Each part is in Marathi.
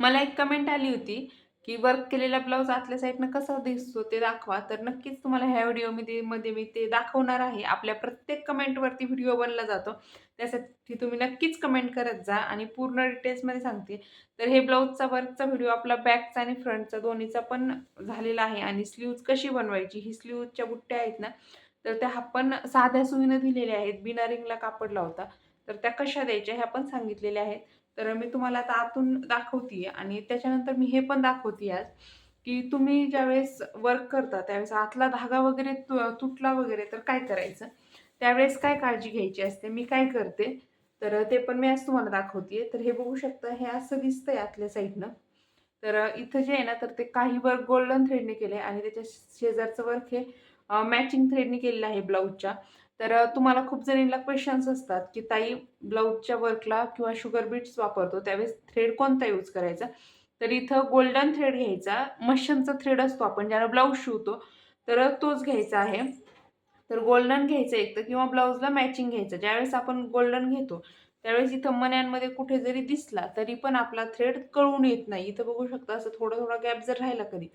मला एक कमेंट आली होती की वर्क केलेला ब्लाऊज आतल्या साईडनं कसा दिसतो ते दाखवा. तर नक्कीच तुम्हाला ह्या व्हिडिओमध्ये मध्ये मी ते दाखवणार आहे. आपल्या प्रत्येक कमेंटवरती व्हिडिओ बनला जातो. त्यासाठी तुम्ही नक्कीच कमेंट करत जा आणि पूर्ण डिटेल्समध्ये सांगते. तर हे ब्लाऊजचा वर्कचा व्हिडिओ आपला बॅकचा आणि फ्रंटचा दोन्हीचा पण झालेला आहे आणि स्लीव्ज कशी बनवायची ही स्लीव्जच्या बुट्ट्या आहेत ना तर त्या आपण साध्या सुईनं दिलेल्या आहेत. बिना रिंगला कापड लावता तर त्या कशा द्यायच्या ह्या पण सांगितलेल्या आहेत. तर मी तुम्हाला आता आतून दाखवते आणि त्याच्यानंतर मी हे पण दाखवते आज की तुम्ही ज्यावेळेस वर्क करता त्यावेळेस आतला धागा वगैरे तु तुटला वगैरे तर काय करायचं? त्यावेळेस काय काळजी घ्यायची असते? मी काय करते? तर ते पण मी आज तुम्हाला दाखवते तर हे बघू शकता हे असं दिसतंय आतल्या साईडनं. तर इथं जे आहे ना तर ते काही वर्क गोल्डन थ्रेडने केले आणि त्याच्या शेजारचं वर्क हे मॅचिंग थ्रेडने केलेलं आहे ब्लाऊजच्या तर तुम्हाला खूप जणींना क्वेश्चन्स असतात की ताई ब्लाऊजच्या वर्कला किंवा शुगर बीट्स वापरतो त्यावेळेस थ्रेड कोणता यूज करायचा? तर इथं गोल्डन थ्रेड घ्यायचा मशीनचा थ्रेड असतो आपण ज्याला ब्लाऊज शिवतो तर तोच घ्यायचा आहे. तर गोल्डन घ्यायचं एक तर किंवा ब्लाऊजला मॅचिंग घ्यायचं. ज्यावेळेस आपण गोल्डन घेतो त्यावेळेस इथं मन्यांमध्ये कुठे जरी दिसला तरी पण आपला थ्रेड कळून येत नाही. इथं बघू शकता असं थोडा थोडा गॅप जर राहिला कधी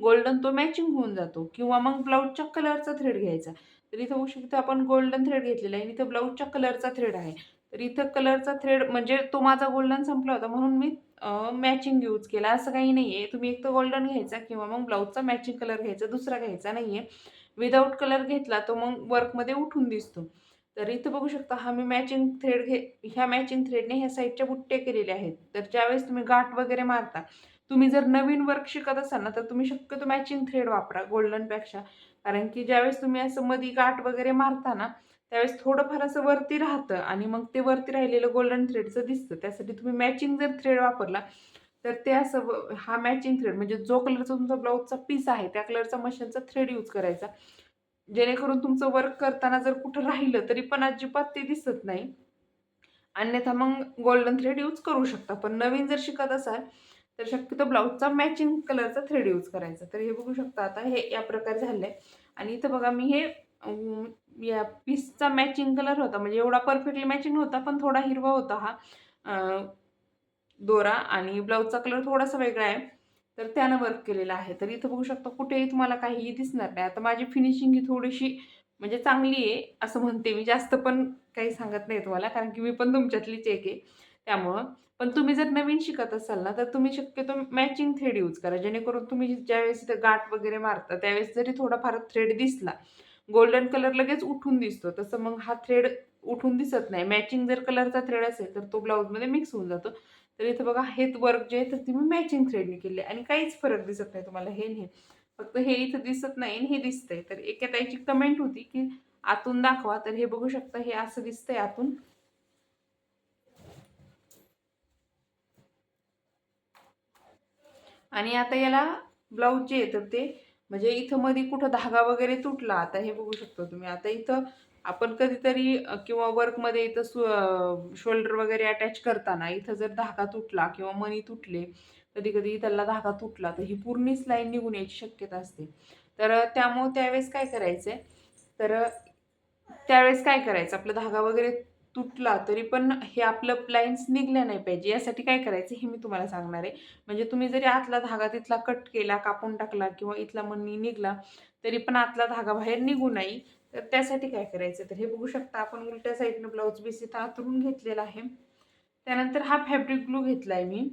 गोल्डन तो मॅचिंग होऊन जातो. किंवा मग ब्लाऊजच्या कलरचा थ्रेड घ्यायचा. तर इथं बघू शकतो आपण गोल्डन थ्रेड घेतलेला आहे. आणि इथं ब्लाऊजच्या कलरचा थ्रेड आहे. तर इथं कलरचा थ्रेड म्हणजे तो माझा गोल्डन संपला होता. म्हणून मी मॅचिंग यूज केला. असं काही नाही आहे तुम्ही एक तर गोल्डन घ्यायचा किंवा मग ब्लाऊजचा मॅचिंग कलर घ्यायचा. दुसरा घ्यायचा नाही आहे विदाऊट कलर घेतला तो मग वर्कमध्ये उठून दिसतो. तर इथं बघू शकता हा मी मॅचिंग थ्रेड घे ह्या मॅचिंग थ्रेडने ह्या साईडच्या बुट्ट्या केलेल्या आहेत. तर ज्यावेळेस तुम्ही गाठ वगैरे मारता तुम्ही जर नवीन वर्क शिकत असाल ना तर तुम्ही शक्यतो मॅचिंग थ्रेड वापरा गोल्डनपेक्षा कारण की ज्यावेळेस तुम्ही असं मधी गाठ वगैरे मारता ना त्यावेळेस थोडंफार असं वरती राहतं आणि मग ते वरती राहिलेलं गोल्डन थ्रेडचं दिसतं. त्यासाठी तुम्ही मॅचिंग जर थ्रेड वापरला तर ते असं हा मॅचिंग थ्रेड म्हणजे जो कलरचा तुमचा ब्लाऊजचा पीस आहे त्या कलरचा मशीनचा थ्रेड यूज करायचा. जेणेकरून तुमचं वर्क करताना जर कुठं राहिलं तरी पण अजिबात ते दिसत नाही. अन्यथा मग गोल्डन थ्रेड यूज करू शकता. पण नवीन जर शिकत असाल तर शक्यतो ब्लाऊजचा मॅचिंग कलरचा थ्रेड यूज करायचा. तर हे बघू शकता आता हे या प्रकारे झालं आहे आणि इथं बघा मी हे या पीसचा मॅचिंग कलर होता. म्हणजे एवढा परफेक्टली मॅचिंग होता पण थोडा हिरवा होता हा. दोरा आणि ब्लाऊजचा कलर थोडासा वेगळा आहे. तर त्यानं वर्क केलेलं आहे. तर इथं बघू शकता कुठेही तुम्हाला काहीही दिसणार नाही. आता माझी फिनिशिंग ही थोडीशी म्हणजे चांगली आहे असं म्हणते मी. जास्त पण काही सांगत नाही तुम्हाला कारण की मी पण तुमच्यातलीच एक आहे. त्यामुळं. पण तुम्ही जर नवीन शिकत असाल ना तर तुम्ही शक्यतो मॅचिंग थ्रेड यूज करा. जेणेकरून तुम्ही ज्यावेळेस इथं गाठ वगैरे मारता त्यावेळेस जरी थोडाफार थ्रेड दिसला गोल्डन कलर लगेच उठून दिसतो. तसं मग हा थ्रेड उठून दिसत नाही. मॅचिंग जर कलरचा थ्रेड असेल तर तो ब्लाऊजमध्ये मिक्स होऊन जातो. तर इथं बघा हे वर्क जे आहे तर तुम्ही मॅचिंग थ्रेडने केले. आणि काहीच फरक दिसत नाही तुम्हाला. हे नाही. फक्त हे इथं दिसत नाही आणि हे दिसतंय. तर एका त्याची कमेंट होती की आतून दाखवा. तर हे बघू शकता हे असं दिसतंय आतून. आणि आता याला ब्लाऊज जे येतं ते म्हणजे इथं मध्ये कुठं धागा वगैरे तुटला आता हे बघू शकतो तुम्ही. आता इथं आपण कधीतरी किंवा वर्कमध्ये इथं सु शोल्डर वगैरे अटॅच करताना इथं जर धागा तुटला किंवा मणी तुटले कधी कधी त्याला धागा तुटला तर ही पूर्णीच लाईन निघून यायची शक्यता असते. तर त्यामुळं त्यावेळेस काय करायचं आहे तर त्यावेळेस काय करायचं? आपलं धागा वगैरे तुटला तरी पण हे आपलं लाईन्स निघल्या नाही पाहिजे. यासाठी काय करायचं हे मी तुम्हाला सांगणार आहे. म्हणजे तुम्ही जरी आतला धागा तिथला कट केला कापून टाकला किंवा इथला मनी निघला तरी पण आतला धागा बाहेर निघू नाही. तर त्यासाठी काय करायचं? तर हे बघू शकता आपण उलट्या साईडनं ब्लाऊज बीस इथं आतरून घेतलेला आहे. त्यानंतर हा फॅब्रिक ग्लू घेतला आहे मी.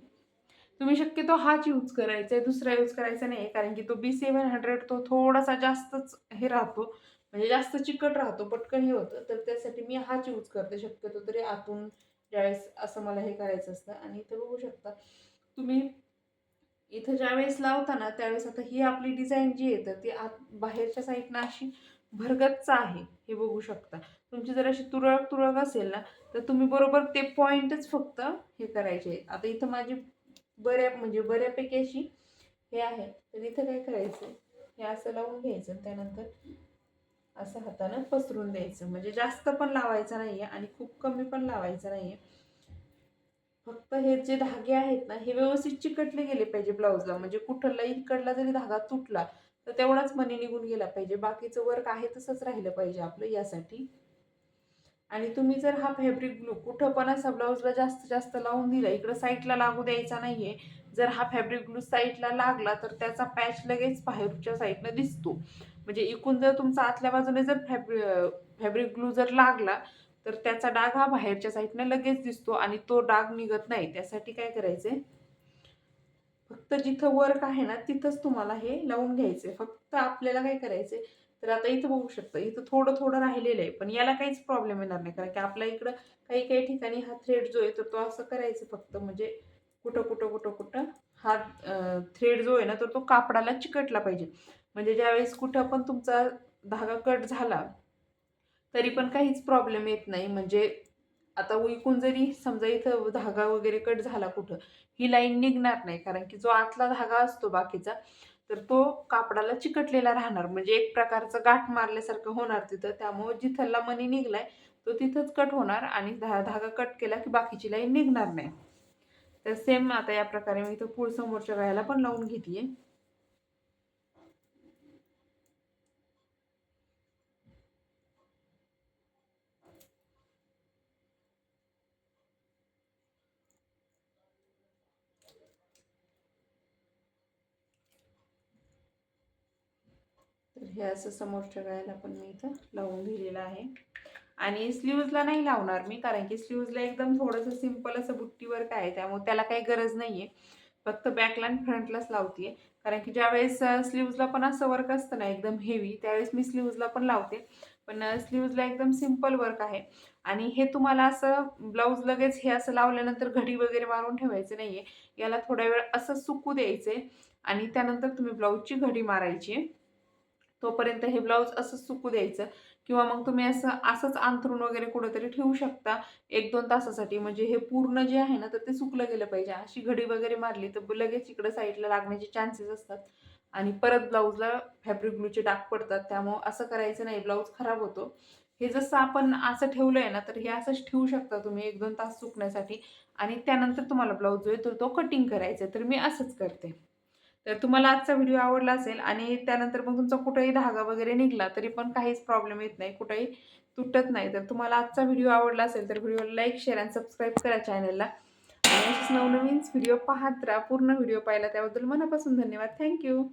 तुम्ही शक्यतो हाच यूज करायचा आहे दुसरा यूज करायचा नाही कारण की तो बी सेवन हंड्रेड तो थोडासा जास्तच हे राहतो. म्हणजे जास्त चिकट राहतो पटकन हे होतं. तर त्यासाठी मी हाच यूज करते. शक्यतो तरी आतून ज्यावेळेस असं मला हे करायचं असतं. आणि इथं बघू शकता तुम्ही इथं ज्यावेळेस लावता ना त्यावेळेस आता ही आपली डिझाईन जी येतं ती आत बाहेरच्या साईडनं अशी भरगतच आहे. हे बघू शकता. तुमची जर अशी तुरळक तुरळक असेल ना तर तुम्ही बरोबर ते पॉईंटच फक्त हे करायचे. आता इथं माझी बऱ्या म्हणजे बऱ्यापैकी अशी हे आहे. तर इथं काय करायचं? हे असं लावून घ्यायचं. त्यानंतर असं हातानं पसरून द्यायचं. म्हणजे जास्त पण लावायचं नाही आहे आणि खूप कमी पण लावायचं नाही आहे फक्त हे जे धागे आहेत ना हे व्यवस्थित चिकटले गेले पाहिजे ब्लाऊजला. म्हणजे कुठला इकडला जरी धागा तुटला तर तेवढाच मनी निघून गेला पाहिजे. बाकीचं वर्क आहे तसंच राहिलं पाहिजे आपलं यासाठी. आणि तुम्ही जर हा फॅब्रिक ग्लू कुठं पण असा ब्लाऊजला जास्त जास्त लावून दिला इकडं साईडला लागू द्यायचा नाही आहे जर हा फॅब्रिक ग्लू साईडला लागला तर त्याचा पॅच लगेच बाहेरच्या साईडनं दिसतो. म्हणजे इकून जर तुमचा आतल्या बाजूने जर फॅब्रि फॅब्रिक ग्लू जर लागला तर त्याचा डाग हा बाहेरच्या साईडनं लगेच दिसतो आणि तो डाग निघत नाही. त्यासाठी काय करायचंय? फक्त जिथं वर्क आहे ना तिथंच तुम्हाला हे लावून घ्यायचंय. फक्त आपल्याला काय करायचंय? तर आता इथं बघू शकता इथं थोडं थोडं राहिलेलं आहे पण याला काहीच प्रॉब्लेम येणार नाही. कारण की आपल्या इकडं काही काही ठिकाणी हा थ्रेड जो आहे तर तो असं करायचं फक्त म्हणजे कुठं कुठं कुठं कुठं हा थ्रेड जो आहे ना तर तो कापडाला चिकटला पाहिजे. म्हणजे ज्यावेळेस कुठं पण तुमचा धागा कट झाला तरी पण काहीच प्रॉब्लेम येत नाही. म्हणजे आता विकून जरी समजा इथं धागा वगैरे कट झाला कुठं ही लाईन निघणार नाही. कारण की जो आतला धागा असतो बाकीचा तर तो कापडाला चिकटलेला राहणार. म्हणजे एक प्रकारचं गाठ मारल्यासारखं होणार तिथं. त्यामुळे जिथला मनी निघलाय तो तिथंच कट होणार आणि धा धागा कट केला की बाकीची लाईन निघणार नाही. तर सेम आता या प्रकारे मी इथं पूळ समोरच्या गळ्याला पण लावून घेते तर हे असं समोरच्या गळ्याला पण मी इथं लावून दिलेलं आहे. आणि स्लीव्जला नाही लावणार मी कारण की स्लीव्जला एकदम थोडंसं सिंपल असं बुट्टी वर्क आहे त्यामुळे त्याला काही गरज नाही आहे फक्त बॅकला आणि फ्रंटलाच लावते कारण की ज्यावेळेस स्लीव्जला पण असं वर्क असतं ना एकदम हेवी त्यावेळेस मी स्लीव्जला पण लावते. पण स्लीव्जला एकदम सिंपल वर्क आहे. आणि हे तुम्हाला असं ब्लाऊज लगेच हे असं लावल्यानंतर घडी वगैरे मारून ठेवायचं नाही आहे याला थोड्या वेळ असं सुकू द्यायचं आहे आणि त्यानंतर तुम्ही ब्लाऊजची घडी मारायची आहे. तोपर्यंत हे ब्लाऊज असं सुकू द्यायचं. किंवा मग तुम्ही असं असंच अंथरून वगैरे कुठंतरी ठेवू शकता. एक दोन तासासाठी. म्हणजे हे पूर्ण जे आहे ना तर ते सुकलं गेलं पाहिजे. अशी घडी वगैरे मारली तर लगेच इकडं साईडला लागण्याचे चान्सेस असतात. आणि परत ब्लाऊजला फॅब्रिक ग्लूचे डाग पडतात. त्यामुळं असं करायचं नाही. ब्लाऊज खराब होतो. हे जसं आपण असं ठेवलं आहे ना तर हे असंच ठेवू शकता तुम्ही एक दोन तास सुकण्यासाठी. आणि त्यानंतर तुम्हाला ब्लाऊज जो आहे तर तो कटिंग करायचा तर मी असंच करते. तर तुम्हाला आजचा व्हिडिओ आवडला असेल आणि त्यानंतर मग तुमचा कुठंही धागा वगैरे निघला तरी पण काहीच प्रॉब्लेम येत नाही कुठंही तुटत नाही. तर तुम्हाला आजचा व्हिडिओ आवडला असेल तर व्हिडिओला लाईक शेअर आणि सबस्क्राईब करा चॅनलला आणि असेच नवनवीन व्हिडिओ पाहत राहा. पूर्ण व्हिडिओ पाहिला त्याबद्दल मनापासून धन्यवाद. थँक्यू